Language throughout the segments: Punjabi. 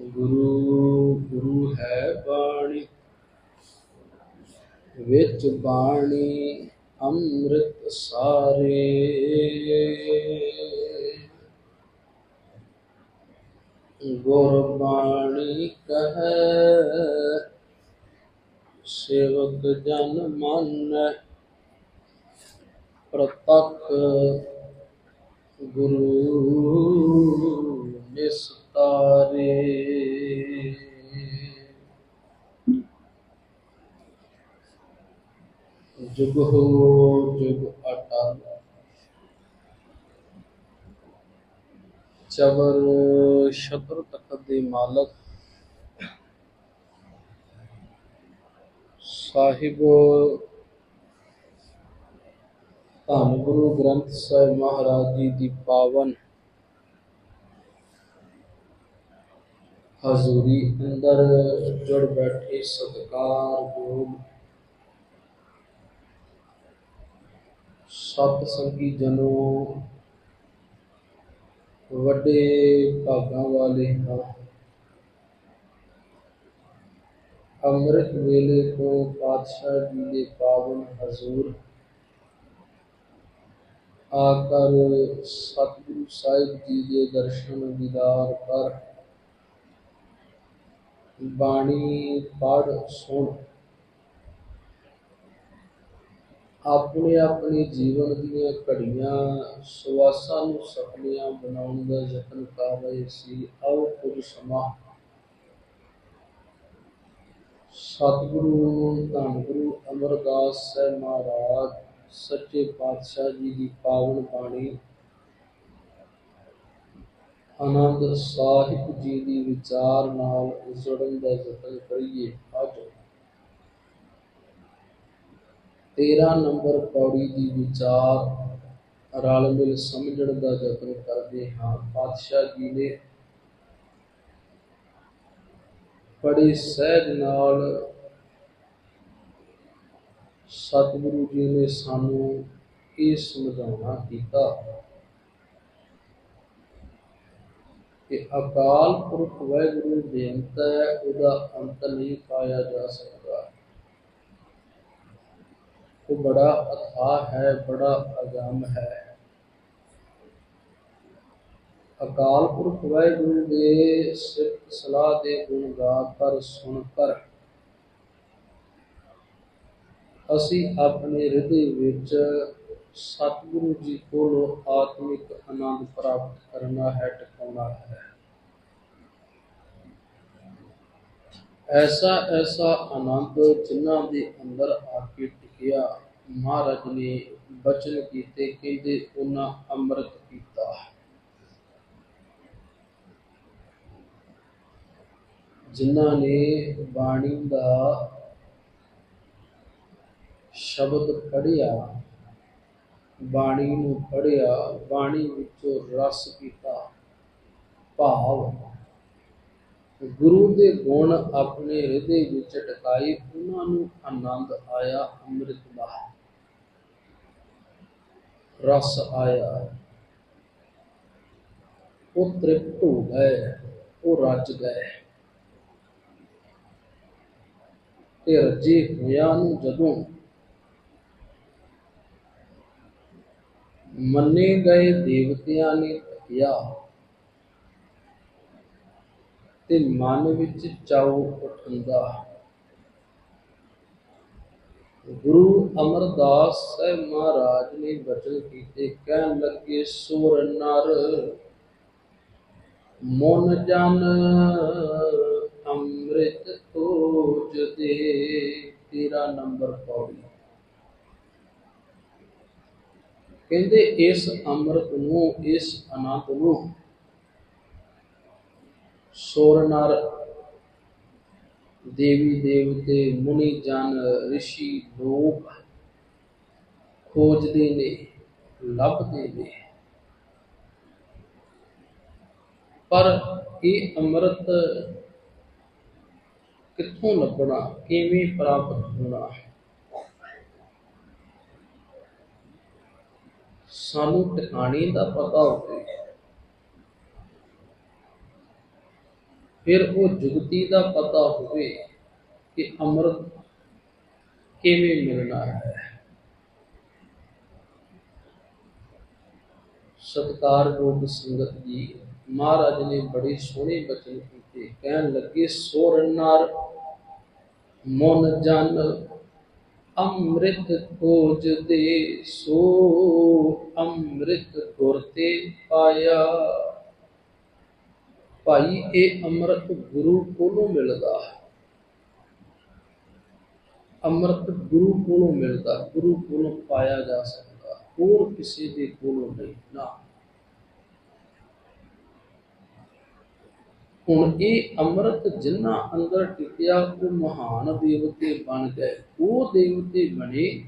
ਗੁਰੂ ਗੁਰੂ ਹੈ ਬਾਣੀ, ਵਿੱਚ ਬਾਣੀ ਅੰਮ੍ਰਿਤ ਸਾਰੇ। ਗੁਰ ਬਾਣੀ ਕਹੈ, ਸੇਵਕ ਜਨ ਮਨ, ਪ੍ਰਤੱਖ ਗੁਰੂ ਨਿਸਤਾਰੇ ਜੁਗ ਹੋ, ਜੁਗ ਅਟਲ। ਚਵਰ ਸ਼ਤਰ ਤਖਤ ਦੇ ਮਾਲਕ। ਸਾਹਿਬ ਧੰਨ ਗੁਰੂ ਗ੍ਰੰਥ ਸਾਹਿਬ ਮਹਾਰਾਜ ਜੀ ਦੀ ਪਾਵਨ ਹਜ਼ੂਰੀ ਅੰਦਰ ਜੁੜ ਬੈਠੇ ਸਤਿਕਾਰਯੋਗ ਸਤ ਸੰਗੀ ਜਨੋ ਵੱਡੇ ਭਾਗਾਂ ਵਾਲੇ ਹਾਂ ਅੰਮ੍ਰਿਤ ਵੇਲੇ ਤੋਂ ਪਾਤਸ਼ਾਹ ਜੀ ਦੇ ਪਾਵਨ ਹਜ਼ੂਰ ਆਕਰ ਸਤਿਗੁਰੂ ਸਾਹਿਬ ਜੀ ਦੇ ਦਰਸ਼ਨ ਦੀਦਾਰ ਕਰ ਬਾਣੀ ਪੜ ਸੁਣ। ਆਪਣੇ ਆਪਣੇ ਜੀਵਨ ਦੀਆਂ ਘੜੀਆਂ, ਸਵਾਸਾਂ ਨੂੰ ਸਫਲੀਆਂ ਬਣਾਉਣ ਦਾ ਯਤਨ ਕਰ ਰਹੇ ਸੀ। ਆਓ ਕੁਝ ਸਮਾਂ ਸਤਿਗੁਰੂ ਧੰਨ ਗੁਰੂ ਅਮਰਦਾਸ ਸਾਹਿਬ ਮਹਾਰਾਜ, ਸੱਚੇ ਪਾਤਸ਼ਾਹ ਜੀ ਦੀ ਪਾਵਨ ਬਾਣੀ ਆਨੰਦ ਸਾਹਿਬ ਜੀ ਦੀ ਵਿਚਾਰ ਨਾਲ ਜੁੜਨ ਦਾ ਯਤਨ ਕਰੀਏ ਅੱਜ। 13 ਨੰਬਰ ਪੌੜੀ ਦੀ ਵਿਚਾਰ ਰਲ ਮਿਲ ਸਮਝਣ ਦਾ ਯਤਨ ਕਰਦੇ ਹਾਂ। ਪਾਤਸ਼ਾਹ ਜੀ ਨੇ ਬੜੀ ਸਹਿਜ ਨਾਲ ਸਤਿਗੁਰੂ ਜੀ ਨੇ ਸਾਨੂੰ ਇਹ ਸਮਝਾਉਣਾ ਕੀਤਾ। ਕਿ ਅਕਾਲ ਪੁਰਖ ਵਾਹਿਗੁਰੂ ਬੇਅੰਤ ਹੈ, ਉਹਦਾ ਅੰਤ ਨਹੀਂ ਪਾਇਆ ਜਾ ਸਕਦਾ। ਉਹ ਬੜਾ ਅਥਾਹ ਹੈ, ਬੜਾ ਅਗੰਮ ਹੈ। ਅਕਾਲ ਪੁਰਖ ਵਾਹਿਗੁਰੂ ਦੇ ਸਿਫਤ ਸਲਾਹ ਦੇ ਗੁਣ ਗਾ ਕਰ, ਸੁਣ ਕਰ। ਅਸੀਂ ਆਪਣੇ ਹਿਰਦੇ ਵਿੱਚ ਸਤਿਗੁਰੂ ਜੀ ਕੋਲੋਂ ਆਤਮਿਕ ਆਨੰਦ ਪ੍ਰਾਪਤ ਕਰਨਾ ਹੈ, ਟਿਕਾਉਣਾ ਹੈ। ਐਸਾ ਐਸਾ ਆਨੰਦ ਜਿਨ੍ਹਾਂ ਦੇ ਅੰਦਰ ਆ ਕੇ ਟਿਕਿਆ, ਮਹਾਰਾਜ ਨੇ ਬਚਨ ਕੀਤੇ, ਕਹਿੰਦੇ ਉਹਨਾਂ ਅੰਮ੍ਰਿਤ ਪੀਤਾ। ਜਿਨ੍ਹਾਂ ਨੇ ਬਾਣੀ ਦਾ ਸ਼ਬਦ ਪੜਿਆ ਬਾਣੀ ਨੂੰ ਪੜਿਆ ਬਾਣੀ ਵਿੱਚੋਂ ਰਸ ਕੀਤਾ ਭਾਵ, ਗੁਰੂ ਦੇ ਗੁਣ ਆਪਣੇ ਹਿਰਦੇ ਵਿੱਚ ਟਿਕਾਏ, ਉਹਨਾਂ ਨੂੰ ਆਨੰਦ ਆਇਆ ਅੰਮ੍ਰਿਤ ਦਾ। ਰਸ ਆਇਆ। ਉਹ ਤ੍ਰਿਪਤ ਹੋ ਗਏ, ਉਹ ਰੱਜ ਗਏ। ਤੇ ਰੱਜੇ ਹੋਇਆ ਨੂੰ ਜਦੋਂ ਮੰਨੇ ਗਏ ਦੇਵਤਿਆਂ ਨੇ ਤਕਿਆ ਤੇ ਮਨ ਵਿੱਚ ਚਾਉ ਉਠੰਦਾ। ਗੁਰੂ ਅਮਰਦਾਸ ਸਾਹਿਬ ਮਹਾਰਾਜ ਨੇ ਬਚਨ ਕੀਤੇ, ਕਹਿਣ ਲੱਗੇ, ਸੂਰ ਨਰ, ਮਨ ਜਨ ਅੰਮ੍ਰਿਤ ਤੋਜ ਦੇ, ਤੇਰਾ ਨੰਬਰ ਪੌੜੀ ਕਹਿੰਦੇ ਇਸ ਅੰਮ੍ਰਿਤ ਨੂੰ, ਇਸ ਆਨੰਦ ਨੂੰ ਸੁਰ ਨਰ ਦੇਵੀ ਦੇਵਤੇ, ਮੁਨੀ ਜਨ ઋષਿ ਲੋਕ ਖੋਜਦੇ ਨੇ, ਲੱਭਦੇ ਨੇ। ਪਰ ਇਹ ਅੰਮ੍ਰਿਤ ਕਿੱਥੋਂ ਲੱਭਣਾ, ਕਿਵੇਂ ਪ੍ਰਾਪਤ ਹੋਣਾ ਸਾਨੂੰ ਟਿਕਾਣੇ ਦਾ ਪਤਾ ਹੋਵੇ ਫਿਰ ਉਹ ਜੁਗਤੀ ਦਾ ਪਤਾ ਹੋਵੇ ਕਿ ਅੰਮ੍ਰਿਤ ਕਿਵੇਂ ਮਿਲਣਾ ਹੈ। ਸਤਿਕਾਰਯੋਗ ਸੰਗਤ ਜੀ, ਮਹਾਰਾਜ ਨੇ ਬੜੇ ਸੋਹਣੇ ਬਚਨ ਕੀਤੇ। ਕਹਿਣ ਲੱਗੇ ਸੋਰ ਮਨ ਜਨ ਅੰਮ੍ਰਿਤ ਖੋਜ ਦੇ ਸੋ ਅੰਮ੍ਰਿਤ ਗੁਰ ਤੇ ਪਾਇਆ। ਭਾਈ, ਇਹ ਅੰਮ੍ਰਿਤ ਗੁਰੂ ਕੋਲੋਂ ਮਿਲਦਾ ਹੈ। ਅੰਮ੍ਰਿਤ ਗੁਰੂ ਕੋਲੋਂ ਮਿਲਦਾ, ਗੁਰੂ ਕੋਲੋਂ ਪਾਇਆ ਜਾ ਸਕਦਾ, ਹੋਰ ਕਿਸੇ ਦੇ ਕੋਲੋਂ ਨਹੀਂ, ਨਾ। ਹੁਣ ਇਹ ਅੰਮ੍ਰਿਤ ਜਿਨ੍ਹਾਂ ਅੰਦਰ ਟਿਕਿਆ, ਉਹ ਮਹਾਨ ਦੇਵਤੇ ਬਣ ਗਏ। ਉਹ ਦੇਵਤੇ ਬਣੇ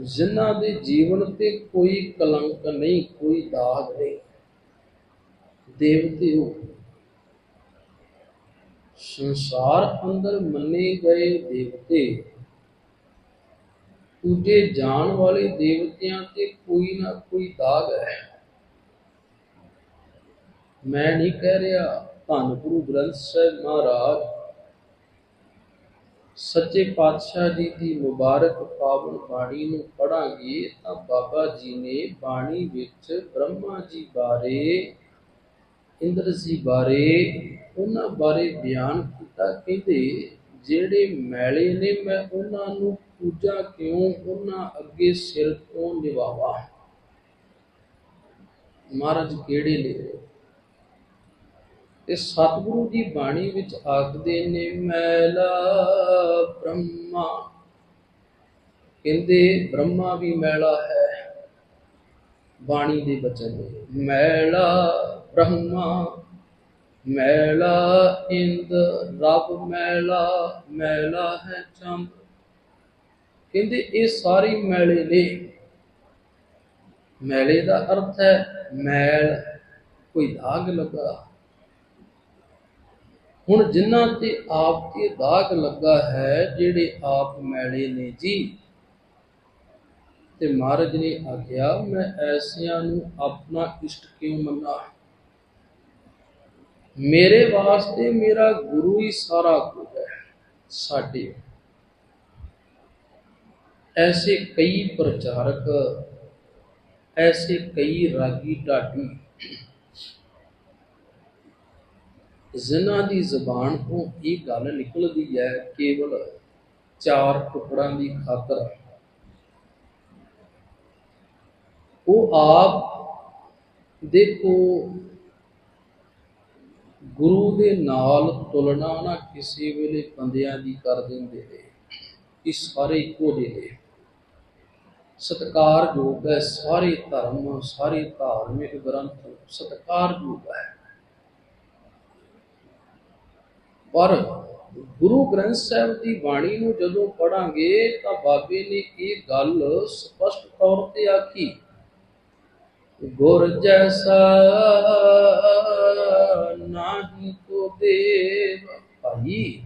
ਜਿਨ੍ਹਾਂ ਦੇ ਜੀਵਨ ਤੇ ਕੋਈ ਕਲੰਕ ਨਹੀਂ, ਕੋਈ ਦਾਗ ਨਹੀਂ। ਦੇਵਤੇ ਉਹ ਸੰਸਾਰ ਅੰਦਰ ਮੰਨੇ ਗਏ ਦੇਵਤੇ ਪੂਜੇ ਜਾਣ ਵਾਲੇ ਦੇਵਤਿਆਂ ਤੇ ਕੋਈ ਨਾ ਕੋਈ ਦਾਗ ਹੈ। ਮੈਂ ਨਹੀਂ ਕਹਿ ਰਿਹਾ, ਧੰਨ ਗੁਰੂ ਗ੍ਰੰਥ ਸਾਹਿਬ ਮਹਾਰਾਜ, ਸੱਚੇ ਪਾਤਸ਼ਾਹ ਜੀ ਦੀ ਮੁਬਾਰਕ ਪਾਵਨ ਬਾਣੀ ਨੂੰ ਪੜਾਂਗੇ ਤਾਂ ਬਾਬਾ ਜੀ ਨੇ ਬਾਣੀ ਵਿੱਚ ਬ੍ਰਹਮਾ ਜੀ ਬਾਰੇ, ਇੰਦਰ ਜੀ ਬਾਰੇ, ਉਹਨਾਂ ਬਾਰੇ ਬਿਆਨ ਕੀਤਾ, ਕਹਿੰਦੇ ਜਿਹੜੇ ਮੈਲੇ ਨੇ ਮੈਂ ਉਹਨਾਂ ਨੂੰ ਪੂਜਾ ਕਿਉਂ ਉਹਨਾਂ ਅੱਗੇ ਸਿਰ ਤੋਂ ਨਿਵਾਵਾ? ਮਹਾਰਾਜ ਕਿਹੜੇ ਨੇ? ਤੇ ਸਤਿਗੁਰੂ ਦੀ ਬਾਣੀ ਵਿੱਚ ਆਖਦੇ ਨੇ, ਮੈਲਾ ਬ੍ਰਹਮਾ। ਕਹਿੰਦੇ, ਬ੍ਰਹਮਾ ਵੀ ਮੈਲਾ ਹੈ। ਬਾਣੀ ਦੇ ਬਚਨ ਨੇ, ਮੈਲਾ ਬ੍ਰਹਮਾ। ਮੈਲਾ ਇੰਦ ਰੱਬ ਮੈਲਾ ਮੈਲਾ ਹੈ ਚੰਦ। ਕਹਿੰਦੇ, ਇਹ ਸਾਰੇ ਮੈਲੇ ਨੇ। ਮੈਲੇ ਦਾ ਅਰਥ ਹੈ, ਮੈਲ, ਕੋਈ ਦਾਗ ਲੱਗਾ। ਹੁਣ ਜਿਨ੍ਹਾਂ ਤੇ ਆਪ ਤੇ ਦਾਗ ਲੱਗਾ ਹੈ, ਜਿਹੜੇ ਆਪ ਮੈਲੇ ਨੇ ਜੀ। ਤੇ ਮਹਾਰਾਜ ਨੇ ਆਖਿਆ, ਮੈਂ ਐਸਿਆਂ ਨੂੰ ਆਪਣਾ ਇਸ਼ਟ ਕਿਉਂ ਮੰਨਾਂ? ਮੇਰੇ ਵਾਸਤੇ ਮੇਰਾ ਗੁਰੂ ਹੀ ਸਾਰਾ ਕੁਝ ਹੈ, ਸਾਡੇ ਐਸੇ ਕਈ ਪ੍ਰਚਾਰਕ, ਐਸੇ ਕਈ ਰਾਗੀ ਢਾਡੀ ਜਿਨ੍ਹਾਂ ਦੀ ਜ਼ਬਾਨ ਤੋਂ ਇਹ ਗੱਲ ਨਿਕਲਦੀ ਹੈ, ਕੇਵਲ ਚਾਰ ਟੁਕੜਾਂ ਦੀ ਖਾਤਰ। ਉਹ ਆਪ ਦੇਖੋ, ਗੁਰੂ ਦੇ ਨਾਲ ਤੁਲਨਾ ਨਾ ਕਿਸੇ ਵੇਲੇ ਬੰਦਿਆਂ ਦੀ ਕਰ ਦਿੰਦੇ ਨੇ। ਇਹ ਸਾਰੇ ਇੱਕੋ ਜਿਹੇ ਨੇ। ਸਤਿਕਾਰਯੋਗ ਹੈ ਸਾਰੇ ਧਰਮ, ਸਾਰੇ ਧਾਰਮਿਕ ਗ੍ਰੰਥ। ਸਤਿਕਾਰਯੋਗ ਹੈ। ਪਰ ਗੁਰੂ ਗ੍ਰੰਥ ਸਾਹਿਬ ਦੀ ਬਾਣੀ ਨੂੰ ਜਦੋਂ ਪੜਾਂਗੇ ਤਾਂ ਬਾਬੇ ਨੇ ਇਹ ਗੱਲ ਸਪਸ਼ਟ ਤੌਰ ਤੇ ਆਖੀ, ਗੁਰ ਜੈਸਾ ਨਾਹੀ ਕੋ ਦੇਵ ਭਾਈ,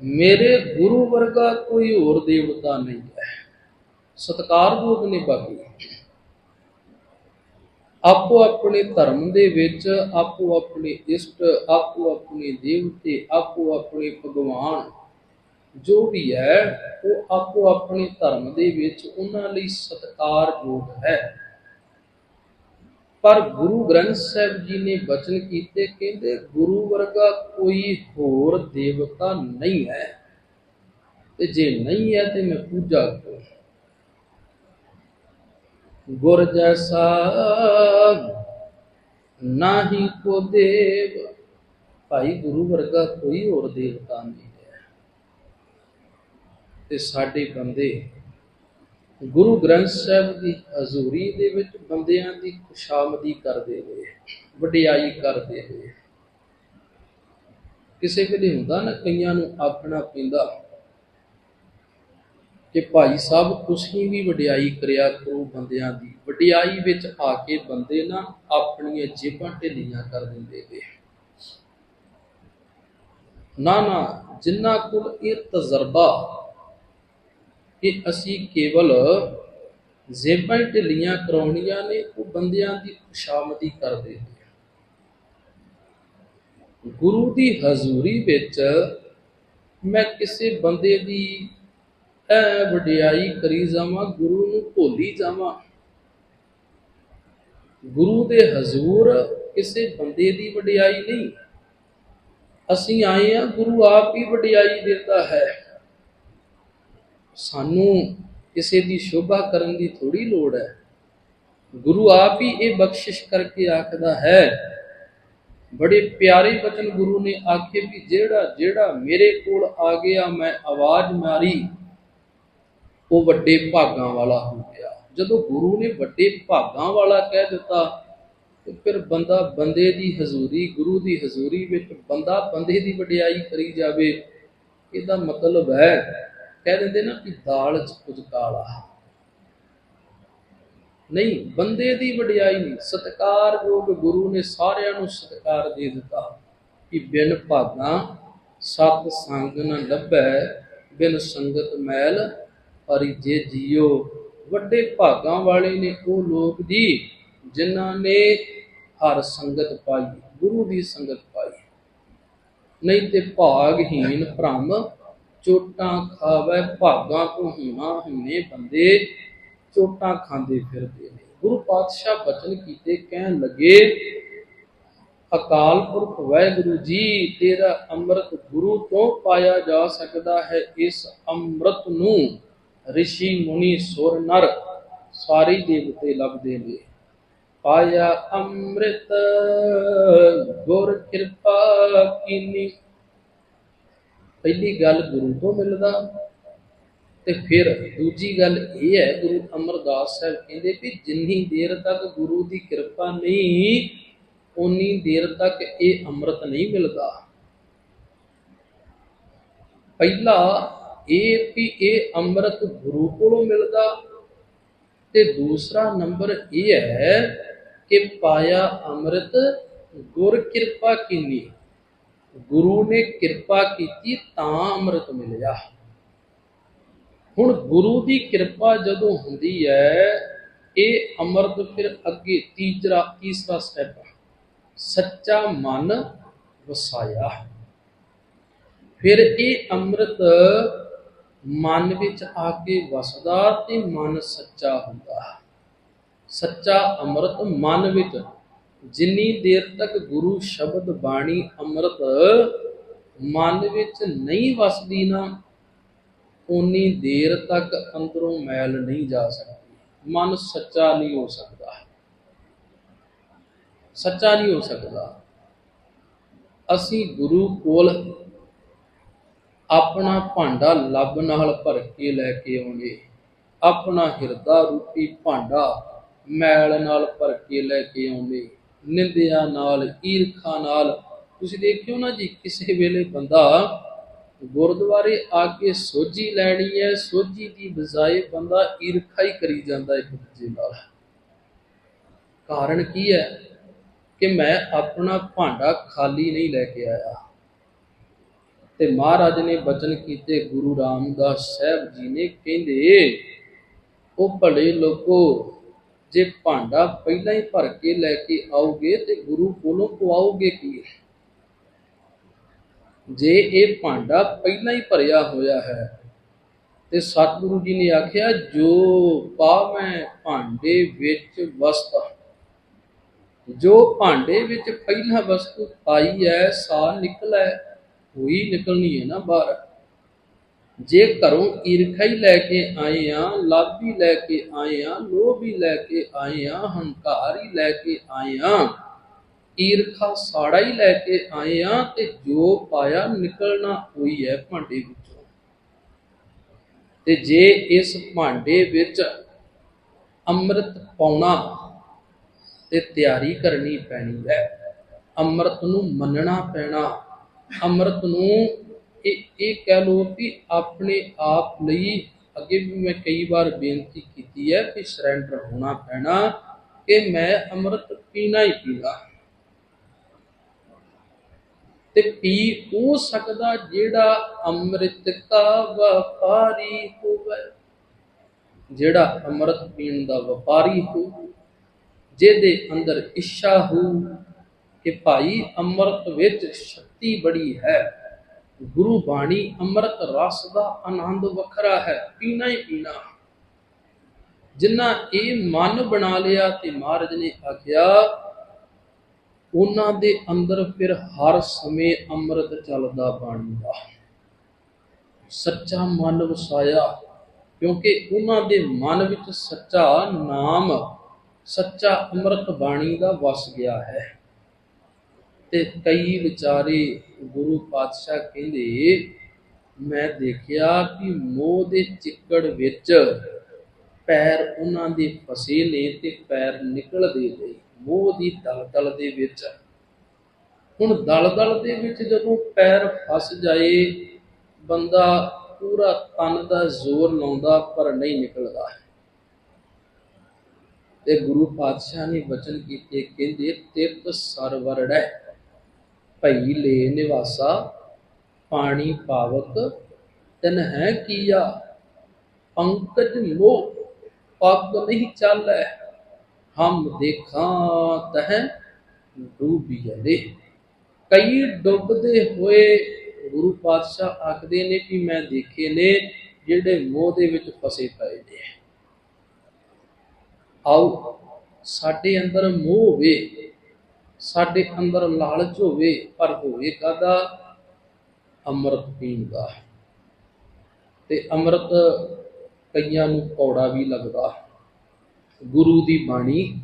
ਮੇਰੇ ਗੁਰੂ ਵਰਗਾ ਕੋਈ ਹੋਰ ਦੇਵਤਾ ਨਹੀਂ ਹੈ। ਸਤਕਾਰਯੋਗ ਨੇ ਬਾਬੇ। ਆਪੋ ਆਪਣੇ ਧਰਮ ਦੇ ਵਿੱਚ, ਆਪੋ ਆਪਣੇ ਇਸ਼ਟ, ਆਪੋ ਆਪਣੇ ਦੇਵਤੇ, ਆਪੋ ਆਪਣੇ ਭਗਵਾਨ, ਜੋ ਵੀ ਹੈ, ਉਹ ਆਪੋ ਆਪਣੇ ਧਰਮ ਦੇ ਵਿੱਚ ਉਹਨਾਂ ਲਈ ਸਤਿਕਾਰਯੋਗ ਹੈ। ਪਰ ਗੁਰੂ ਗ੍ਰੰਥ ਸਾਹਿਬ ਜੀ ਨੇ ਬਚਨ ਕੀਤੇ, ਕਹਿੰਦੇ, ਗੁਰੂ ਵਰਗਾ ਕੋਈ ਹੋਰ ਦੇਵਤਾ ਨਹੀਂ ਹੈ। ਤੇ ਜੇ ਨਹੀਂ ਹੈ, ਤੇ ਮੈਂ ਪੂਜਾ ਕਰਾਂ ਗੁਰ ਜੈਸਾ ਨਾਹੀ ਕੋ ਦੇਵ, ਭਾਈ ਗੁਰੂ ਵਰਗਾ ਕੋਈ ਹੋਰ ਦੇਵਤਾ ਨਹੀਂ ਹੈ। ਤੇ ਸਾਡੇ ਬੰਦੇ ਗੁਰੂ ਗ੍ਰੰਥ ਸਾਹਿਬ ਦੀ ਹਜ਼ੂਰੀ ਦੇ ਵਿੱਚ ਬੰਦਿਆਂ ਦੀ ਖੁਸ਼ਾਮਦੀ ਕਰਦੇ ਹੋਏ, ਵਡਿਆਈ ਕਰਦੇ ਹੋਏ, ਕਿਸੇ ਵੇਲੇ ਹੁੰਦਾ ਨਾ ਕਈਆਂ ਨੂੰ ਆਖਣਾ ਪੈਂਦਾ ਕਿ ਭਾਈ ਸਾਹਿਬ, ਤੁਸੀਂ ਵੀ ਵਡਿਆਈ ਕਰਿਆ ਕਰੋ ਬੰਦਿਆਂ ਦੀ। ਵਡਿਆਈ ਵਿੱਚ ਆ ਕੇ ਬੰਦੇ ਨਾ ਆਪਣੀਆਂ ਜੇਬਾਂ ਢਿੱਲੀਆਂ ਕਰ ਦਿੰਦੇ ਨੇ। ਨਾ ਨਾ, ਜਿਨ੍ਹਾਂ ਕੋਲ ਇਹ ਤਜਰਬਾ ਕਿ ਅਸੀਂ ਕੇਵਲ ਜੇਬਾਂ ਢਿੱਲੀਆਂ ਕਰਾਉਣੀਆਂ ਨੇ, ਉਹ ਬੰਦਿਆਂ ਦੀ ਖੁਸ਼ਾਮਦੀ ਕਰਦੇ ਨੇ। ਗੁਰੂ ਦੀ ਹਜ਼ੂਰੀ ਵਿੱਚ ਮੈਂ ਕਿਸੇ ਬੰਦੇ ਦੀ ਐ ਵਡਿਆਈ ਕਰੀ ਜਾਵਾਂ, ਗੁਰੂ ਨੂੰ ਭੋਲੀ ਜਾਵਾਂ। ਗੁਰੂ ਦੇ ਹਜ਼ੂਰ ਕਿਸੇ ਬੰਦੇ ਦੀ ਵਡਿਆਈ ਨਹੀਂ। ਅਸੀਂ ਆਏ ਆ, ਗੁਰੂ ਆਪ ਹੀ ਵਡਿਆਈ ਦਿੰਦਾ ਹੈ। ਸਾਨੂੰ ਕਿਸੇ ਦੀ ਸ਼ੋਭਾ ਕਰਨ ਦੀ ਥੋੜੀ ਲੋੜ ਹੈ। ਗੁਰੂ ਆਪ ਹੀ ਇਹ ਬਖਸ਼ਿਸ਼ ਕਰਕੇ ਆਖਦਾ ਹੈ, ਬੜੇ ਪਿਆਰੇ ਬਚਨ ਗੁਰੂ ਨੇ ਆਖੇ ਵੀ ਜਿਹੜਾ ਜਿਹੜਾ ਮੇਰੇ ਕੋਲ ਆ ਗਿਆ, ਮੈਂ ਆਵਾਜ਼ ਮਾਰੀ। ਉਹ ਵੱਡੇ ਭਾਗਾਂ ਵਾਲਾ ਹੋ ਗਿਆ। ਜਦੋਂ ਗੁਰੂ ਨੇ ਵੱਡੇ ਭਾਗਾਂ ਵਾਲਾ ਕਹਿ ਦਿੱਤਾ, ਤੇ ਫਿਰ ਬੰਦਾ ਬੰਦੇ ਦੀ ਹਜ਼ੂਰੀ, ਗੁਰੂ ਦੀ ਹਜ਼ੂਰੀ ਵਿੱਚ ਬੰਦਾ ਬੰਦੇ ਦੀ ਵਡਿਆਈ ਕਰੀ ਜਾਵੇ, ਇਹਦਾ ਮਤਲਬ ਹੈ, ਕਹਿ ਦਿੰਦੇ ਨਾ ਕਿ ਦਾਲ ਚ ਕੁਝ ਕਾਲਾ ਨਹੀਂ, ਬੰਦੇ ਦੀ ਵਡਿਆਈ ਨਹੀਂ ਸਤਿਕਾਰਯੋਗ ਗੁਰੂ ਨੇ ਸਾਰਿਆਂ ਨੂੰ ਸਤਿਕਾਰ ਦੇ ਦਿੱਤਾ ਕਿ ਬਿਨ ਭਾਗਾਂ ਸਤ ਸੰਗ ਨ ਲੱਭੈ, ਬਿਨ ਸੰਗਤ ਮੈਲ ਪਰਿਜੇ ਜੀਓ, ਵੱਡੇ ਭਾਗਾਂ ਵਾਲੇ ਨੇ ਉਹ ਲੋਕ ਜੀ, ਜਿਨ੍ਹਾਂ ਨੇ ਹਰ ਸੰਗਤ ਪਾਈ, ਗੁਰੂ ਦੀ ਸੰਗਤ ਪਾਈ। ਨਹੀਂ ਤੇ ਭਾਗਹੀਨ ਭ੍ਰਮ, ਚੋਟਾਂ ਖਾਵੇ ਭਾਗਾਂ ਤੋਂ ਹੋਣਾ ਹੁੰਨੇ ਬੰਦੇ, ਚੋਟਾਂ ਖਾਂਦੇ ਫਿਰਦੇ ਨੇ। ਗੁਰੂ ਪਾਤਸ਼ਾਹ ਬਚਨ ਕੀਤੇ ਕਹਿਣ ਲੱਗੇ, ਅਕਾਲ ਪੁਰਖ ਵਾਹਿਗੁਰੂ ਜੀ, ਤੇਰਾ ਅੰਮ੍ਰਿਤ ਗੁਰੂ ਤੋਂ ਪਾਇਆ ਜਾ ਸਕਦਾ ਹੈ, ਇਸ ਅੰਮ੍ਰਿਤ ਨੂੰ ઋષਿ ਮੁਨੀ ਸੁਰ ਨਰ, ਸਾਰੇ ਦੇਵਤੇ ਲੱਭਦੇ ਨੇ। ਪਾਇਆ ਅੰਮ੍ਰਿਤ, ਗੁਰ ਕਿਰਪਾ ਕੀਨੀ। ਪਹਿਲੀ ਗੱਲ ਗੁਰੂ ਤੋਂ ਮਿਲਦਾ, ਤੇ ਫਿਰ ਦੂਜੀ ਗੱਲ ਇਹ ਹੈ, ਗੁਰੂ ਅਮਰਦਾਸ ਸਾਹਿਬ ਕਹਿੰਦੇ ਵੀ ਜਿੰਨੀ ਦੇਰ ਤੱਕ ਗੁਰੂ ਦੀ ਕਿਰਪਾ ਨਹੀਂ ਉਨੀ ਦੇਰ ਤੱਕ ਇਹ ਅੰਮ੍ਰਿਤ ਨਹੀਂ ਮਿਲਦਾ। ਪਹਿਲਾ ਇਹ ਵੀ ਇਹ ਅੰਮ੍ਰਿਤ ਗੁਰੂ ਕੋਲੋਂ ਮਿਲਦਾ। ਤੇ ਦੂਸਰਾ ਨੰਬਰ ਇਹ ਹੈ ਕਿ ਪਾਇਆ ਅੰਮ੍ਰਿਤ, ਗੁਰ ਕਿਰਪਾ ਕੀਨੀ। ਗੁਰੂ ਨੇ ਕਿਰਪਾ ਕੀਤੀ ਤਾਂ ਅੰਮ੍ਰਿਤ ਮਿਲਿਆ। ਹੁਣ ਗੁਰੂ ਦੀ ਕਿਰਪਾ ਜਦੋਂ ਹੁੰਦੀ ਹੈ, ਇਹ ਅੰਮ੍ਰਿਤ ਫਿਰ ਅੱਗੇ ਤੀਜਰਾ, ਤੀਸਰਾ ਸਟੈਪ ਸੱਚਾ ਮਨ ਵਸਾਇਆ। ਫਿਰ ਇਹ ਅੰਮ੍ਰਿਤ ਮਨ ਵਿੱਚ ਆ ਕੇ ਵਸਦਾ ਤੇ ਮਨ ਸੱਚਾ ਹੁੰਦਾ। ਸੱਚਾ ਅੰਮ੍ਰਿਤ ਮਨ ਵਿੱਚ, ਜਿੰਨੀ ਦੇਰ ਤੱਕ ਗੁਰੂ ਸ਼ਬਦ ਬਾਣੀ ਅੰਮ੍ਰਿਤ ਮਨ ਵਿੱਚ ਨਹੀਂ ਵਸਦੀ ਨਾ ਉਨੀ ਦੇਰ ਤੱਕ ਅੰਦਰੋਂ ਮੈਲ ਨਹੀਂ ਜਾ ਸਕਦੀ। ਮਨ ਸੱਚਾ ਨਹੀਂ ਹੋ ਸਕਦਾ। ਸੱਚਾ ਨਹੀਂ ਹੋ ਸਕਦਾ। ਅਸੀਂ ਗੁਰੂ ਕੋਲ ਆਪਣਾ ਭਾਂਡਾ ਲੱਭ ਨਾਲ ਭਰ ਕੇ ਲੈ ਕੇ ਆਉਂਗੇ ਆਪਣਾ ਹਿਰਦਾ ਰੂਪੀ ਭਾਂਡਾ ਮੈਲ ਨਾਲ ਭਰ ਕੇ ਲੈ ਕੇ ਆਉਂਦੇ ਨਿੰਦਿਆ ਨਾਲ, ਈਰਖਾ ਨਾਲ। ਤੁਸੀਂ ਦੇਖਿਓ ਨਾ ਜੀ, ਕਿਸੇ ਵੇਲੇ ਬੰਦਾ ਗੁਰਦੁਆਰੇ ਆ ਕੇ ਸੋਝੀ ਲੈਣੀ ਹੈ, ਸੋਝੀ ਦੀ ਬਜਾਏ ਬੰਦਾ ਈਰਖਾ ਹੀ ਕਰੀ ਜਾਂਦਾ ਇੱਕ ਦੂਜੇ ਨਾਲ। ਕਾਰਨ ਕੀ ਹੈ ਕਿ ਮੈਂ ਆਪਣਾ ਭਾਂਡਾ ਖਾਲੀ ਨਹੀਂ ਲੈ ਕੇ ਆਇਆ। ਤੇ ਮਹਾਰਾਜ ਨੇ ਬਚਨ ਕੀਤੇ, ਗੁਰੂ ਰਾਮਦਾਸ ਸਾਹਿਬ ਜੀ ਨੇ ਕਹਿੰਦੇ, ਉਹ ਭਲੇ ਲੋਕੋ, ਜੇ ਭਾਂਡਾ ਪਹਿਲਾਂ ਹੀ ਭਰ ਕੇ ਲੈ ਕੇ ਆਓਗੇ ਤੇ ਗੁਰੂ ਕੋਲੋਂ ਪਵਾਓਗੇ ਕੀ? ਜੇ ਇਹ ਭਾਂਡਾ ਪਹਿਲਾਂ ਹੀ ਭਰਿਆ ਹੋਇਆ ਹੈ, ਤੇ ਸਤਿਗੁਰੂ ਜੀ ਨੇ ਆਖਿਆ, ਜੋ ਪਾਵੈ ਭਾਂਡੇ ਵਿੱਚ ਵਸਤ, ਜੋ ਭਾਂਡੇ ਵਿੱਚ ਪਹਿਲਾਂ ਵਸਤੂ ਪਾਈ ਹੈ ਸਾ ਨਿਕਲੈ। ਹੋਈ ਨਿਕਲਣੀ ਹੈ ਨਾ ਬਾਹਰ। ਜੇ ਘਰੋਂ ਈਰਖਾ ਹੀ ਲੈ ਕੇ ਆਏ ਆ, ਲਾਭੀ ਲੈ ਕੇ ਆਏ ਆ, ਲੋਭ ਹੀ ਲੈ ਕੇ ਆਏ ਆ, ਹੰਕਾਰ ਹੀ ਲੈ ਕੇ ਆਏ ਆ, ਈਰਖਾ ਸਾੜਾ ਹੀ ਲੈ ਕੇ ਆਏ ਆ ਤੇ ਜੋ ਪਾਇਆ ਨਿਕਲਣਾ ਹੋਈ ਹੈ ਭਾਂਡੇ ਵਿੱਚੋਂ। ਤੇ ਜੇ ਇਸ ਭਾਂਡੇ ਵਿੱਚ ਅੰਮ੍ਰਿਤ ਪਾਉਣਾ ਤੇ ਤਿਆਰੀ ਕਰਨੀ ਪੈਣੀ ਹੈ, ਅੰਮ੍ਰਿਤ ਨੂੰ ਮੰਨਣਾ ਪੈਣਾ ਅੰਮ੍ਰਿਤ ਨੂੰ ਇਹ ਇਹ ਕਹਿ ਲੋ ਕਿ ਆਪਣੇ ਆਪ ਲਈ ਅੱਗੇ ਵੀ ਮੈਂ ਕਈ ਵਾਰ ਬੇਨਤੀ ਕੀਤੀ ਹੈ ਕਿ ਸਰੈਂਡਰ ਹੋਣਾ ਪੈਣਾ ਕਿ ਮੈਂ ਅੰਮ੍ਰਿਤ ਪੀਣਾ ਹੀ ਪੀਣਾ। ਤੇ ਪੀ ਉਹ ਸਕਦਾ ਜਿਹੜਾ ਅੰਮ੍ਰਿਤ ਦਾ ਵਪਾਰੀ ਹੋਵੇ, ਜਿਹੜਾ ਅੰਮ੍ਰਿਤ ਪੀਣ ਦਾ ਵਪਾਰੀ ਹੋ ਜਿਹਦੇ ਅੰਦਰ ਇੱਛਾ ਹੋ ਕਿ ਭਾਈ ਅੰਮ੍ਰਿਤ ਵਿੱਚ ਸ਼ਕਤੀ ਬੜੀ ਹੈ। ਗੁਰੂ ਬਾਣੀ ਅੰਮ੍ਰਿਤ ਰਸ ਦਾ ਆਨੰਦ ਵੱਖਰਾ ਹੈ, ਪੀਣਾ ਹੀ ਪੀਣਾ। ਜਿਨ੍ਹਾਂ ਇਹ ਮਨ ਬਣਾ ਲਿਆ ਤੇ ਮਹਾਰਾਜ ਨੇ ਆਖਿਆ, ਉਹਨਾਂ ਦੇ ਅੰਦਰ ਫਿਰ ਹਰ ਸਮੇਂ ਅੰਮ੍ਰਿਤ ਚੱਲਦਾ ਬਾਣੀ ਦਾ। ਸੱਚਾ ਮਨ ਵਸਾਇਆ, ਕਿਉਂਕਿ ਉਹਨਾਂ ਦੇ ਮਨ ਵਿੱਚ ਸੱਚਾ ਨਾਮ, ਸੱਚਾ ਅੰਮ੍ਰਿਤ ਬਾਣੀ ਦਾ ਵਸ ਗਿਆ ਹੈ। ਤੇ ਕਈ ਵਿਚਾਰੇ ਗੁਰੂ ਪਾਤਸ਼ਾਹ ਕਹਿੰਦੇ, ਮੈਂ ਦੇਖਿਆ ਕਿ ਮੋਹ ਦੇ ਚਿੱਕੜ ਵਿੱਚ ਪੈਰ ਉਹਨਾਂ ਦੇ ਫਸੇ ਨੇ ਤੇ ਪੈਰ ਨਿਕਲਦੇ ਨੇ। ਮੋਹ ਦੀ ਦਲਦਲ ਦੇ ਵਿੱਚ। ਹੁਣ ਦਲਦਲ ਦੇ ਵਿੱਚ ਜਦੋਂ ਪੈਰ ਫਸ ਜਾਏ, ਬੰਦਾ ਪੂਰਾ ਤਨ ਦਾ ਜ਼ੋਰ ਲਾਉਂਦਾ, ਪਰ ਨਹੀਂ ਨਿਕਲਦਾ। ਤੇ ਗੁਰੂ ਪਾਤਸ਼ਾਹ ਨੇ ਵਚਨ ਕੀਤੇ, ਕਹਿੰਦੇ ਤਿਤ ਸਰਵਰੜੈ। ਭਈ ਲੈ ਨਿਵਾਸਾ, ਪਾਣੀ ਪਾਵਕ, ਤਨ ਹੈ ਕੀਆ, ਪੰਕਜ ਮੋ ਪੱਗ ਨਹੀਂ ਚੱਲੈ। ਹਮ ਦੇਖਾਂ ਤਹ ਡੂਬੀਏ ਕਈ ਡੁੱਬਦੇ ਹੋਏ ਗੁਰੂ ਪਾਤਸ਼ਾਹ ਆਖਦੇ ਨੇ ਕਿ ਮੈਂ ਦੇਖੇ ਨੇ ਜਿਹੜੇ ਮੋਹ ਦੇ ਵਿੱਚ ਫਸੇ ਪਏ ਨੇ। ਆਓ ਸਾਡੇ ਅੰਦਰ ਮੋਹ ਹੋਵੇ ਸਾਡੇ ਅੰਦਰ ਲਾਲਚ ਹੋਵੇ, ਪਰ ਹੋਵੇ ਕਾਦਾ ਅੰਮ੍ਰਿਤ ਪੀਣ ਦਾ ਤੇ ਅੰਮ੍ਰਿਤ ਕਈਆਂ ਨੂੰ ਕੌੜਾ ਵੀ ਲੱਗਦਾ। ਗੁਰੂ ਦੀ ਬਾਣੀ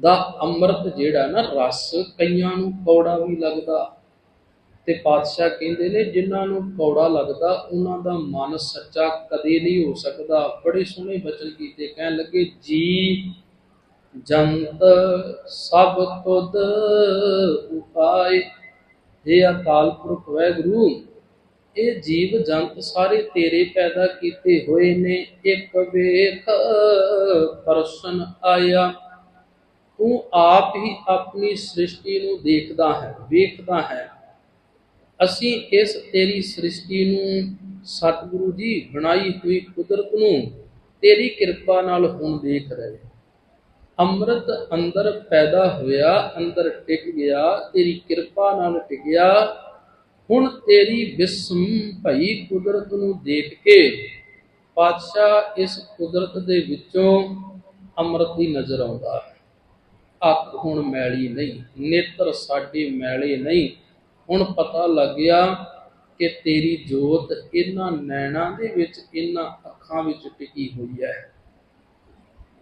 ਦਾ ਅੰਮ੍ਰਿਤ ਜਿਹੜਾ ਨਾ, ਰਸ ਕਈਆਂ ਨੂੰ ਕੌੜਾ ਵੀ ਲੱਗਦਾ। ਤੇ ਪਾਤਸ਼ਾਹ ਕਹਿੰਦੇ ਨੇ, ਜਿਨ੍ਹਾਂ ਨੂੰ ਕੌੜਾ ਲੱਗਦਾ, ਉਹਨਾਂ ਦਾ ਮਨ ਸੱਚਾ ਕਦੇ ਨਹੀਂ ਹੋ ਸਕਦਾ। ਬੜੇ ਸੋਹਣੇ ਬਚਨ ਕੀਤੇ। ਕਹਿਣ ਲੱਗੇ, ਜੀ ਜੰਤ ਸਭ ਤੁਧ ਉਪਾਏ। ਇਹ ਅਕਾਲ ਪੁਰਖ ਵੈਗੁਰੂ, ਇਹ ਜੀਵ ਜੰਤ ਸਾਰੇ ਤੇਰੇ ਪੈਦਾ ਕੀਤੇ ਹੋਏ ਨੇ। ਇੱਕ ਵੇਖ ਪਰਸਨ ਆਇਆ, ਤੂੰ ਆਪ ਹੀ ਆਪਣੀ ਸ੍ਰਿਸ਼ਟੀ ਨੂੰ ਦੇਖਦਾ ਹੈ, ਵੇਖਦਾ ਹੈ। ਅਸੀਂ ਇਸ ਤੇਰੀ ਸ੍ਰਿਸ਼ਟੀ ਨੂੰ ਸਤਿਗੁਰੂ ਜੀ ਬਣਾਈ ਹੋਈ ਕੁਦਰਤ ਨੂੰ ਤੇਰੀ ਕਿਰਪਾ ਨਾਲ ਹੁਣ ਦੇਖ ਰਹੇ ਅੰਮ੍ਰਿਤ ਅੰਦਰ ਪੈਦਾ ਹੋਇਆ, ਅੰਦਰ ਟਿਕ ਗਿਆ, ਤੇਰੀ ਕਿਰਪਾ ਨਾਲ ਟਿਕਿਆ ਹੁਣ ਤੇਰੀ ਵਿਸਮ ਭਈ ਕੁਦਰਤ ਨੂੰ ਦੇਖ ਕੇ ਪਾਤਸ਼ਾਹ ਇਸ ਕੁਦਰਤ ਦੇ ਵਿੱਚੋਂ ਅੰਮ੍ਰਿਤ ਦੀ ਨਜ਼ਰ ਆਉਂਦਾ ਹੈ। ਅੱਖ ਹੁਣ ਮੈਲੀ ਨਹੀਂ, ਨੇਤਰ ਸਾਡੇ ਮੈਲੇ ਨਹੀਂ। ਹੁਣ ਪਤਾ ਲੱਗ ਗਿਆ ਕਿ ਤੇਰੀ ਜੋਤ ਇਹਨਾਂ ਨੈਣਾਂ ਦੇ ਵਿੱਚ, ਇਹਨਾਂ ਅੱਖਾਂ ਵਿੱਚ ਟਿਕੀ ਹੋਈ ਹੈ।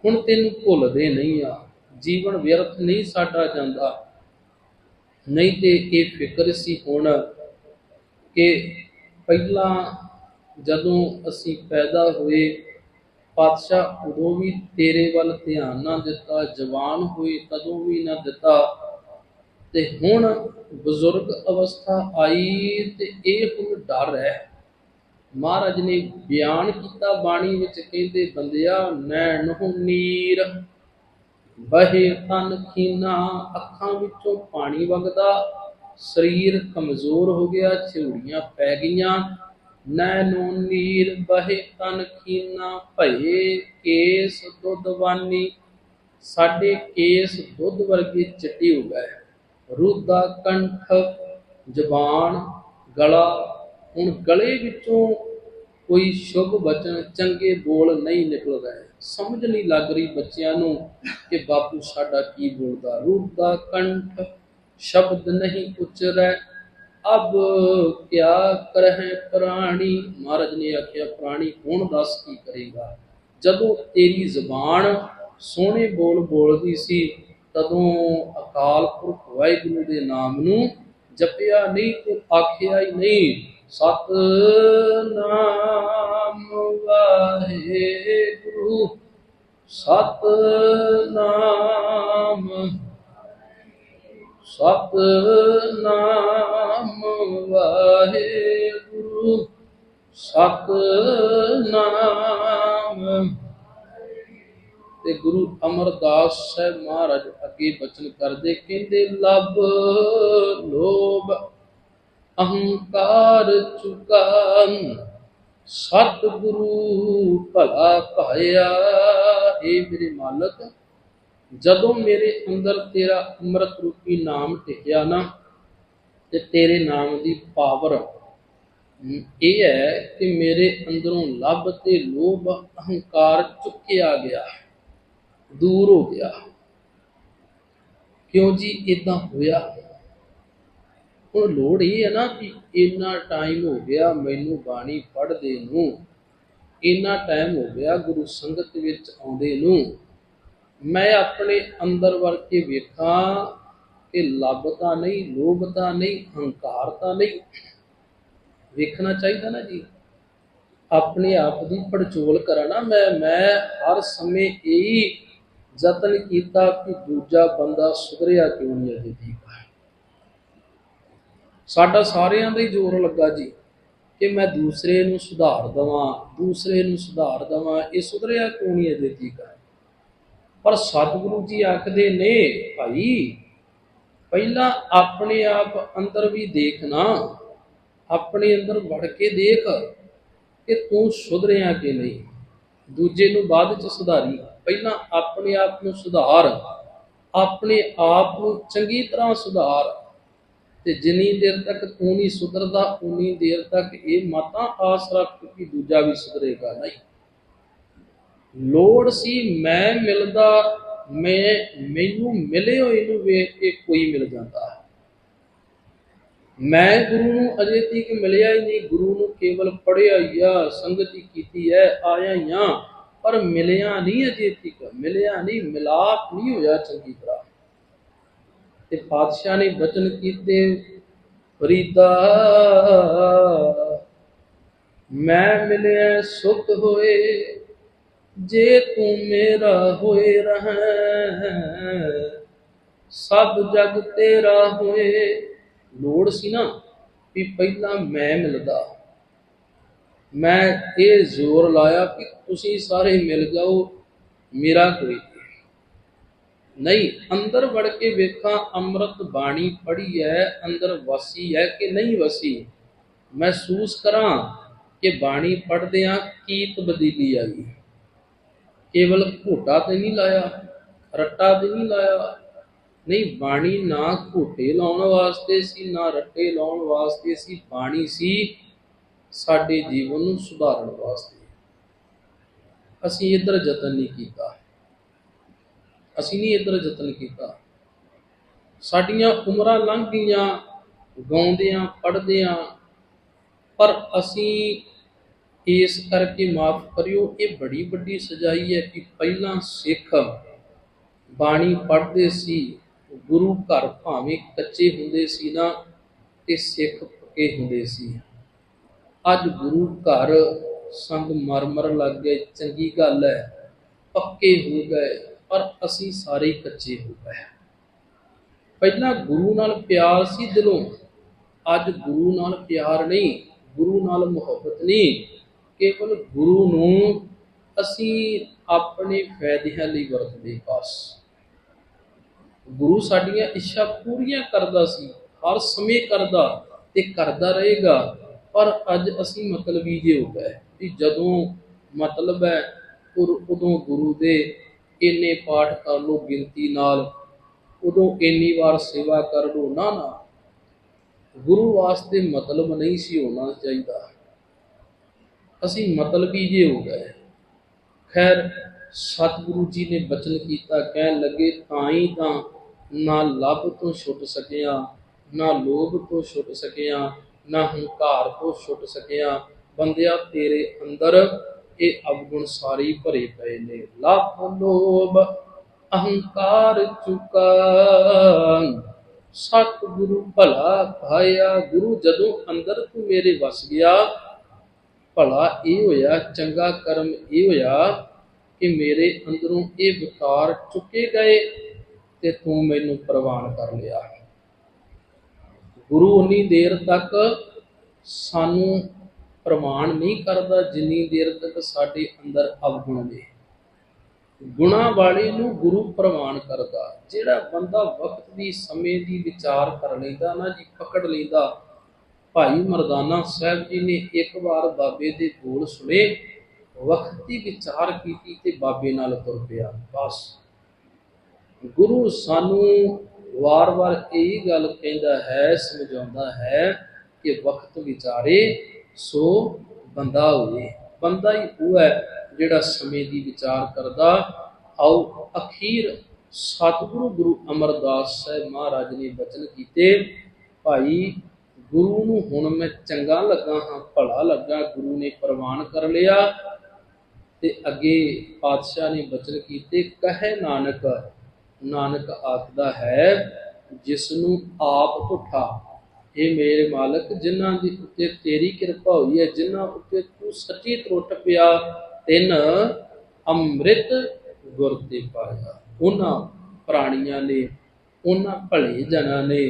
ਹੁਣ ਤੈਨੂੰ ਭੁੱਲਦੇ ਨਹੀਂ ਆ। ਜੀਵਨ ਵਿਅਰਥ ਨਹੀਂ ਸਾਡਾ ਜਾਂਦਾ। ਨਹੀਂ ਤੇ ਇਹ ਫਿਕਰ ਸੀ ਹੁਣ ਕਿ ਪਹਿਲਾਂ ਜਦੋਂ ਅਸੀਂ ਪੈਦਾ ਹੋਏ, ਪਾਤਸ਼ਾਹ ਉਦੋਂ ਵੀ ਤੇਰੇ ਵੱਲ ਧਿਆਨ ਨਾ ਦਿੱਤਾ, ਜਵਾਨ ਹੋਏ ਤਦੋਂ ਵੀ ਨਾ ਦਿੱਤਾ। ਤੇ ਹੁਣ ਬਜ਼ੁਰਗ ਅਵਸਥਾ ਆਈ ਤੇ ਇਹ ਹੁਣ ਡਰ ਹੈ। ਮਹਾਰਾਜ ਨੇ ਬਿਆਨ ਕੀਤਾ, ਬਾਣੀ ਵਿੱਚ ਕਹਿੰਦੇ, ਬੰਦਿਆ ਨੈਣ ਨੂੰ ਨੀਰ, ਬਹੇ ਤਨ ਖੀਨਾ, ਅੱਖਾਂ ਵਿੱਚੋਂ ਪਾਣੀ ਵਗਦਾ, ਸਰੀਰ ਕਮਜ਼ੋਰ ਹੋ ਗਿਆ ਝੂੜੀਆਂ ਪੈ ਗਈਆਂ। ਨੈਣੋ ਨੀਰ, ਬਹੇ ਤਨ ਖੀਨਾ, ਭਏ ਕੇਸ ਦੁੱਧਵਾਨੀ ਸਾਡੇ ਕੇਸ ਦੁੱਧ ਵਰਗੇ ਚਿੱਟੇ ਹੋ ਗਏ। ਰੁੱਦਾ ਕੰਠ, ਜ਼ਬਾਨ, ਗਲਾ ਹੁਣ ਗਲੇ ਵਿੱਚੋਂ ਕੋਈ ਸ਼ੁਭ ਬਚਨ, ਚੰਗੇ ਬੋਲ ਨਹੀਂ ਨਿਕਲ ਰਹੇ ਸਮਝ ਨਹੀਂ ਲੱਗ ਰਹੀ ਬੱਚਿਆਂ ਨੂੰ ਕਿ ਬਾਪੂ ਸਾਡਾ ਕੀ ਬੋਲਦਾ। ਰੁੱਦਾ ਕੰਠ ਸ਼ਬਦ ਨਹੀਂ ਉਚਰੈ। ਅਬ ਕਿਆ ਕਰਹਿ ਪ੍ਰਾਣੀ? ਮਹਾਰਾਜ ਨੇ ਆਖਿਆ, ਪ੍ਰਾਣੀ ਹੁਣ ਦੱਸ ਕੀ ਕਰੇਗਾ? ਜਦੋਂ ਤੇਰੀ ਜ਼ਬਾਨ ਸੋਹਣੇ ਬੋਲ ਬੋਲਦੀ ਸੀ, ਤਦੋਂ ਅਕਾਲ ਪੁਰਖ ਵਾਹਿਗੁਰੂ ਦੇ ਨਾਮ ਨੂੰ ਜਪਿਆ ਨਹੀਂ, ਤੇ ਆਖਿਆ ਹੀ ਨਹੀਂ। ਸਤ ਨਾਮ ਵਾਹਿਗੁਰੂ ਸਤ ਨਾਮ ਵਾਹਿਗੁਰੂ ਸਤ ਤੇ ਗੁਰੂ ਅਮਰਦਾਸ ਸਾਹਿਬ ਮਹਾਰਾਜ ਅੱਗੇ ਬਚਨ ਕਰਦੇ, ਕਹਿੰਦੇ ਲਬ ਲੋਭ ਅਹੰਕਾਰ ਚੁਕਾ ਸਤਿਗੁਰੂ ਭਲਾ ਪਾਇਆ ਏ ਮੇਰੇ ਮਾਲਕ, ਜਦੋਂ ਮੇਰੇ ਅੰਦਰ ਤੇਰਾ ਅੰਮ੍ਰਿਤ ਰੂਪੀ ਨਾਮ ਟਿਕਿਆ ਨਾ, ਤੇ ਤੇਰੇ ਨਾਮ ਦੀ ਪਾਵਰ ਇਹ ਹੈ ਕਿ ਮੇਰੇ ਅੰਦਰੋਂ ਲੱਭ ਤੇ ਲੋਭ ਅਹੰਕਾਰ ਚੁੱਕਿਆ ਗਿਆ, ਦੂਰ ਹੋ ਗਿਆ। ਕਿਉਂ ਜੀ ਇਦਾਂ ਹੋਇਆ? ਹੁਣ ਲੋੜ ਇਹ ਹੈ ਨਾ ਕਿ ਇੰਨਾ ਟਾਈਮ ਹੋ ਗਿਆ ਮੈਨੂੰ ਬਾਣੀ ਪੜ੍ਹਦੇ ਨੂੰ, ਇੰਨਾ ਟਾਈਮ ਹੋ ਗਿਆ ਗੁਰੂ ਸੰਗਤ ਵਿੱਚ ਆਉਂਦੇ ਨੂੰ, ਮੈਂ ਆਪਣੇ ਅੰਦਰ ਵਰ ਕੇ ਵੇਖਾਂ ਕਿ ਲੱਭ ਨਹੀਂ ਲੋਭ ਤਾਂ ਨਹੀਂ ਹੰਕਾਰ ਤਾਂ ਨਹੀਂ। ਵੇਖਣਾ ਚਾਹੀਦਾ ਨਾ ਜੀ। ਆਪਣੇ ਆਪ ਦੀ ਪੜਚੋਲ ਕਰਾਂ ਨਾ ਮੈਂ ਮੈਂ ਹਰ ਸਮੇਂ ਇਹੀ ਯਤਨ ਕੀਤਾ ਕਿ ਦੂਜਾ ਬੰਦਾ ਸੁਧਰਿਆ ਕਿਉਂ ਨਹੀਂ ਅਜੇ ਤੱਕ? ਸਾਡਾ ਸਾਰਿਆਂ ਦਾ ਹੀ ਜ਼ੋਰ ਲੱਗਾ ਜੀ ਕਿ ਮੈਂ ਦੂਸਰੇ ਨੂੰ ਸੁਧਾਰ ਦਵਾਂ, ਦੂਸਰੇ ਨੂੰ ਸੁਧਾਰ ਦਵਾਂ, ਇਹ ਸੁਧਰਿਆ ਕਿਉਂ ਨਹੀਂ ਅਜੇ ਤੱਕ ਪਰ ਸਤਿਗੁਰੂ ਜੀ ਆਖਦੇ ਨੇ, ਭਾਈ, ਪਹਿਲਾਂ ਆਪਣੇ ਆਪ ਅੰਦਰ ਵੀ ਦੇਖਣਾ ਆਪਣੇ ਅੰਦਰ ਵੜ ਕੇ ਦੇਖ ਕਿ ਤੂੰ ਸੁਧਰਿਆ ਕਿ ਨਹੀਂ। ਦੂਜੇ ਨੂੰ ਬਾਅਦ ਚ ਸੁਧਾਰੀ। ਪਹਿਲਾਂ ਆਪਣੇ ਆਪ ਨੂੰ ਸੁਧਾਰ, ਆਪਣੇ ਆਪ ਨੂੰ ਚੰਗੀ ਤਰ੍ਹਾਂ ਸੁਧਾਰ। ਤੇ ਜਿੰਨੀ ਦੇਰ ਤੱਕ ਤੂੰ ਨਹੀਂ ਸੁਧਰਦਾ ਉਨੀ ਦੇਰ ਤੱਕ ਇਹ ਮਾਤਾ ਆਸ ਰੱਖ ਕਿ ਦੂਜਾ ਵੀ ਸੁਧਰੇਗਾ ਨਹੀਂ। ਲੋੜ ਸੀ ਮੈਂ ਮਿਲਦਾ, ਮੈਂ, ਮੈਨੂੰ ਮਿਲੇ ਹੋਏ ਨੂੰ ਵੇਖ ਕੇ ਕੋਈ ਮਿਲ ਜਾਂਦਾ। ਮੈਂ ਗੁਰੂ ਨੂੰ ਅਜੇ ਤੀਕ ਮਿਲਿਆ ਹੀ ਨਹੀਂ, ਗੁਰੂ ਨੂੰ ਕੇਵਲ ਪੜਿਆ ਹੀ ਆ, ਸੰਗਤ ਕੀਤੀ ਹੈ ਆਇਆ ਹੀ ਆ, ਪਰ ਮਿਲਿਆ ਨਹੀਂ ਅਜੇ ਤੀਕ, ਮਿਲਿਆ ਨਹੀਂ, ਮਿਲਾਪ ਨਹੀਂ ਹੋਇਆ ਚੰਗੀ ਤਰ੍ਹਾਂ। ਤੇ ਪਾਤਸ਼ਾਹ ਨੇ ਬਚਨ ਕੀਤੇ, ਫਰੀਦਾ, ਮੈਂ ਮਿਲਿਆ ਸੁਖ ਹੋਏ, ਜੇ ਤੂੰ ਮੇਰਾ ਹੋਏ ਰਹੈ ਸਭ ਜਗ ਤੇਰਾ ਹੋਏ। ਲੋੜ ਸੀ ਨਾ ਵੀ ਪਹਿਲਾਂ ਮੈਂ ਮਿਲਦਾ। ਮੈਂ ਇਹ ਜ਼ੋਰ ਲਾਇਆ ਕਿ ਤੁਸੀਂ ਸਾਰੇ ਮਿਲ ਜਾਓ, ਮੇਰਾ ਕੋਈ ਨਹੀਂ। ਅੰਦਰ ਵੜ ਕੇ ਵੇਖਾਂ ਅੰਮ੍ਰਿਤ ਬਾਣੀ ਪੜੀ ਹੈ ਅੰਦਰ ਵਸੀ ਹੈ ਕਿ ਨਹੀਂ ਵਸੀ? ਮਹਿਸੂਸ ਕਰਾਂ ਕਿ ਬਾਣੀ ਪੜਦਿਆਂ ਕੀ ਤਬਦੀਲੀ ਆਈ ਕੇਵਲ ਘੋਟਾ ਤੇ ਨਹੀਂ ਲਾਇਆ, ਰੱਟਾ ਤੇ ਨਹੀਂ ਲਾਇਆ। ਨਹੀਂ, ਬਾਣੀ ਨਾ ਘੋਟੇ ਲਾਉਣ ਵਾਸਤੇ ਸੀ, ਨਾ ਰੱਟੇ ਲਾਉਣ ਵਾਸਤੇ ਸੀ, ਬਾਣੀ ਸੀ ਸਾਡੇ ਜੀਵਨ ਨੂੰ ਸੁਧਾਰਨ ਵਾਸਤੇ। ਅਸੀਂ ਇੱਧਰ ਯਤਨ ਨਹੀਂ ਕੀਤਾ। ਅਸੀਂ ਨਹੀਂ ਇੱਧਰ ਯਤਨ ਕੀਤਾ। ਸਾਡੀਆਂ ਉਮਰਾਂ ਲੰਘ ਗਈਆਂ ਗਾਉਂਦਿਆਂ, ਪੜ੍ਹਦਿਆਂ, ਪਰ ਅਸੀਂ ਇਸ ਕਰਕੇ ਮਾਫ ਕਰਿਓ, ਇਹ ਬੜੀ ਵੱਡੀ ਸਜਾਈ ਹੈ ਕਿ ਪਹਿਲਾਂ ਸਿੱਖ ਬਾਣੀ ਪੜਦੇ ਸੀ, ਗੁਰੂ ਘਰ ਭਾਵੇਂ ਕੱਚੇ ਹੁੰਦੇ ਸੀ ਨਾ, ਤੇ ਸਿੱਖ ਪੱਕੇ ਹੁੰਦੇ ਸੀ। ਅੱਜ ਗੁਰੂ ਘਰ ਸੰਗ ਮਰਮਰ ਲੱਗ ਗਏ, ਚੰਗੀ ਗੱਲ ਹੈ, ਪੱਕੇ ਹੋ ਗਏ। ਪਰ ਅਸੀਂ ਸਾਰੇ ਕੱਚੇ ਹੋ ਗਏ। ਪਹਿਲਾਂ ਗੁਰੂ ਨਾਲ ਪਿਆਰ ਸੀ ਦਿਲੋਂ। ਅੱਜ ਗੁਰੂ ਨਾਲ ਪਿਆਰ ਨਹੀਂ, ਗੁਰੂ ਨਾਲ ਮੁਹੱਬਤ ਨਹੀਂ। ਕੇਵਲ ਗੁਰੂ ਨੂੰ ਅਸੀਂ ਆਪਣੇ ਫਾਇਦਿਆਂ ਲਈ ਵਰਤਦੇ ਬਸ। ਗੁਰੂ ਸਾਡੀਆਂ ਇੱਛਾ ਪੂਰੀਆਂ ਕਰਦਾ ਸੀ, ਹਰ ਸਮੇਂ ਕਰਦਾ ਤੇ ਕਰਦਾ ਰਹੇਗਾ। ਪਰ ਅੱਜ ਅਸੀਂ ਮਤਲਬੀ ਜੇ ਹੋ ਗਏ ਵੀ ਜਦੋਂ ਮਤਲਬ ਹੈ ਉਦੋਂ ਗੁਰੂ ਦੇ ਇੰਨੇ ਪਾਠ ਕਰ ਲੋ ਗਿਣਤੀ ਨਾਲ ਉਦੋਂ ਇੰਨੀ ਵਾਰ ਸੇਵਾ ਕਰ ਲੋ ਨਾ ਨਾ ਗੁਰੂ ਵਾਸਤੇ ਮਤਲਬ ਨਹੀਂ ਸੀ ਹੋਣਾ ਚਾਹੀਦਾ। ਅਸੀਂ ਮਤਲਬੀ ਜੇ ਹੋ ਗਏ। ਖੈਰ, ਸਤਿਗੁਰੂ ਜੀ ਨੇ ਬਚਨ ਕੀਤਾ, ਕਹਿਣ ਲੱਗੇ ਤਾਂ ਹੀ ਤਾਂ ਨਾ ਲੱਭ ਤੋਂ ਛੁੱਟ ਸਕਿਆ, ਨਾ ਲੋਭ ਤੋਂ ਛੁੱਟ ਸਕਿਆ, ਨਾ ਹੰਕਾਰ ਤੋਂ ਛੁੱਟ ਸਕਿਆ। ਬੰਦਿਆ, ਤੇਰੇ ਅੰਦਰ ਇਹ ਅਵਗੁਣ ਸਾਰੇ ਭਰੇ ਪਏ ਨੇ। ਲੱਭ ਲੋਭ, ਅਹੰਕਾਰ ਚੁਕਾ ਸਤਿਗੁਰੂ ਭਲਾ ਭਾਇਆ ਗੁਰੂ ਜਦੋਂ ਅੰਦਰ ਤੂੰ ਮੇਰੇ ਵਸ ਗਿਆ, ਭਲਾ ਇਹ ਹੋਇਆ, ਚੰਗਾ ਕਰਮ ਇਹ ਹੋਇਆ ਕਿ ਮੇਰੇ ਅੰਦਰੋਂ ਇਹ ਵਿਕਾਰ ਚੁੱਕੇ ਗਏ ਤੇ ਤੂੰ ਮੈਨੂੰ ਪ੍ਰਵਾਨ ਕਰ ਲਿਆ। ਗੁਰੂ ਉਨੀ ਦੇਰ ਤੱਕ ਸਾਨੂੰ ਪ੍ਰਮਾਣ ਨਹੀਂ ਕਰਦਾ ਜਿੰਨੀ ਦੇਰ ਤੱਕ ਸਾਡੇ ਅੰਦਰ ਅਵਗੁਣ ਨੇ। ਗੁਣਾ ਵਾਲੇ ਨੂੰ ਗੁਰੂ ਪ੍ਰਮਾਣ ਕਰਦਾ। ਜਿਹੜਾ ਬੰਦਾ ਵਕਤ ਦੀ ਸਮੇਂ ਦੀ ਵਿਚਾਰ ਕਰ ਲੈਂਦਾ ਨਾ ਜੀ, ਪਕੜ ਲੈਂਦਾ, ਭਾਈ ਮਰਦਾਨਾ ਸਾਹਿਬ ਜੀ ਨੇ ਇੱਕ ਵਾਰ ਬਾਬੇ ਦੇ ਬੋਲ ਸੁਣੇ, ਵਕਤ ਦੀ ਵਿਚਾਰ ਕੀਤੀ ਤੇ ਬਾਬੇ ਨਾਲ ਤੁਰ ਪਿਆ। ਬਸ। ਗੁਰੂ ਸਾਨੂੰ ਵਾਰ-ਵਾਰ ਇਹੀ ਗੱਲ ਕਹਿੰਦਾ ਹੈ, ਸਮਝਾਉਂਦਾ ਹੈ ਕਿ ਵਕਤ ਵਿਚਾਰੇ ਸੋ ਬੰਦਾ ਹੋਵੇ, ਬੰਦਾ ਹੀ ਉਹ ਹੈ ਜਿਹੜਾ ਸਮੇਂ ਦੀ ਵਿਚਾਰ ਕਰਦਾ, ਆਓ ਅਖੀਰ ਸਤਿਗੁਰੂ ਗੁਰੂ ਅਮਰਦਾਸ ਸਾਹਿਬ ਮਹਾਰਾਜ ਨੇ ਬਚਨ ਕੀਤੇ, ਭਾਈ, ਗੁਰੂ ਨੂੰ ਹੁਣ ਮੈਂ ਚੰਗਾ ਲੱਗਾ ਹਾਂ, ਭਲਾ ਲੱਗਾ, ਗੁਰੂ ਨੇ ਪ੍ਰਵਾਨ ਕਰ ਲਿਆ। ਤੇ ਅੱਗੇ ਪਾਤਸ਼ਾਹ ਨੇ ਬਚਨ ਕੀਤੇ, ਕਹੇ ਨਾਨਕ ਨਾਨਕ ਆਖਦਾ ਹੈ ਜਿਸ ਨੂੰ ਆਪ ਭੁੱਠਾ ਇਹ ਮੇਰੇ ਮਾਲਕ ਜਿਨ੍ਹਾਂ ਦੀ ਉੱਤੇ ਤੇਰੀ ਕਿਰਪਾ ਹੋਈ ਹੈ ਜਿਨ੍ਹਾਂ ਉੱਤੇ ਤੂੰ ਸੱਚੀ ਤਰੁੱਟ ਪਿਆ ਤਿੰਨ ਅੰਮ੍ਰਿਤ ਗੁਰ ਤੇ ਪਾਇਆ ਉਹਨਾਂ ਪ੍ਰਾਣੀਆਂ ਨੇ ਉਹਨਾਂ ਭਲੇ ਜਨਾਂ ਨੇ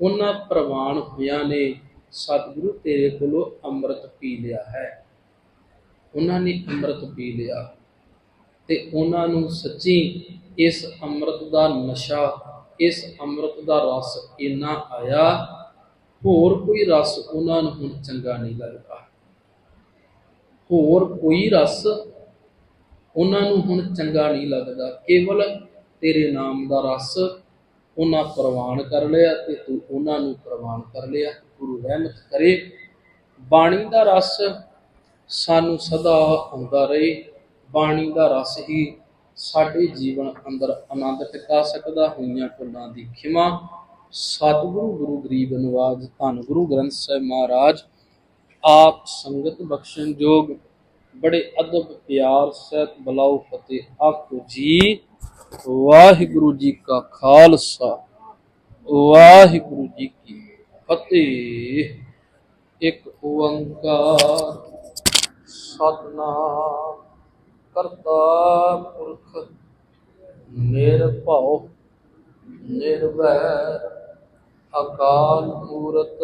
ਉਹਨਾਂ ਪ੍ਰਵਾਨ ਹੋਇਆਂ ਨੇ ਸਤਿਗੁਰੂ ਤੇਰੇ ਕੋਲੋਂ ਅੰਮ੍ਰਿਤ ਪੀ ਲਿਆ ਹੈ ਉਹਨਾਂ ਨੇ ਅੰਮ੍ਰਿਤ ਪੀ ਲਿਆ ਤੇ ਉਹਨਾਂ ਨੂੰ ਸੱਚੀ ਇਸ ਅੰਮ੍ਰਿਤ ਦਾ ਨਸ਼ਾ ਇਸ ਅੰਮ੍ਰਿਤ ਦਾ ਰਸ ਇੰਨਾ ਆਇਆ ਹੋਰ ਕੋਈ ਰਸ ਉਹਨਾਂ ਨੂੰ ਹੁਣ ਚੰਗਾ ਨਹੀਂ ਲੱਗਦਾ। ਹੋਰ ਕੋਈ ਰਸ ਉਹਨਾਂ ਨੂੰ ਹੁਣ ਚੰਗਾ ਨਹੀਂ ਲੱਗਦਾ। ਕੇਵਲ ਤੇਰੇ ਨਾਮ ਦਾ ਰਸ ਉਹਨਾਂ ਪ੍ਰਵਾਨ ਕਰ ਲਿਆ ਤੇ ਤੂੰ ਉਹਨਾਂ ਨੂੰ ਪ੍ਰਵਾਨ ਕਰ ਲਿਆ। ਗੁਰੂ ਰਹਿਮਤ ਕਰੇ। ਬਾਣੀ ਦਾ ਰਸ ਸਾਨੂੰ ਸਦਾ ਆਉਂਦਾ ਰਹੇ। ਬਾਣੀ ਦਾ ਰਸ ਹੀ ਸਾਡੇ ਜੀਵਨ ਅੰਦਰ ਆਨੰਦ ਟਿਕਾ ਸਕਦਾ। ਹੋਈਆਂ ਭੁੱਲਾਂ ਦੀ ਖਿਮਾ ਸਤਿਗੁਰੂ ਗੁਰੂ ਗਰੀਬ ਨਿਵਾਜ ਧੰਨ ਗੁਰੂ ਗ੍ਰੰਥ ਸਾਹਿਬ ਮਹਾਰਾਜ, ਆਪ ਸੰਗਤ ਬਖਸ਼ਣ ਜੋਗ, ਬੜੇ ਅਦਬ, ਪਿਆਰ, ਸਹਿਤ, ਬਲਾਉ, ਫਤਿਹ ਆਖੋ ਜੀ। ਵਾਹਿਗੁਰੂ ਜੀ ਕਾ ਖਾਲਸਾ, ਵਾਹਿਗੁਰੂ ਜੀ ਕੀ ਫਤਿਹ। ਇੱਕ ਓੰਕਾਰ ਸਤਨਾਮ ਕਰਤਾ ਪੁਰਖ, ਨਿਰਭਉ, ਨਿਰਵੈਰ ਅਕਾਲ ਮੂਰਤ